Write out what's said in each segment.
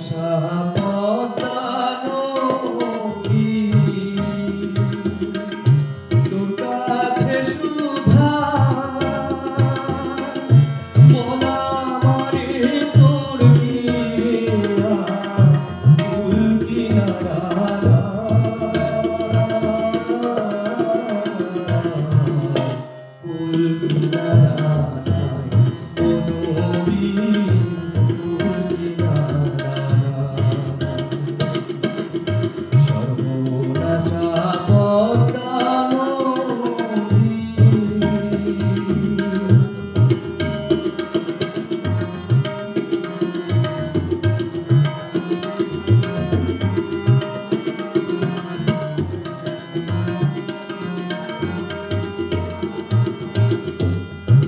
আশা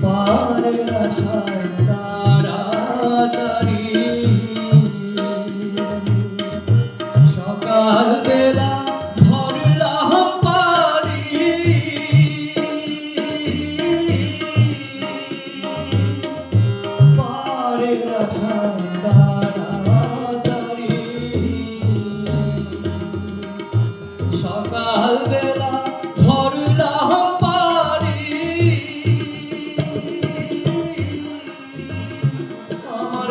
পারে না সারা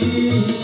Thank you.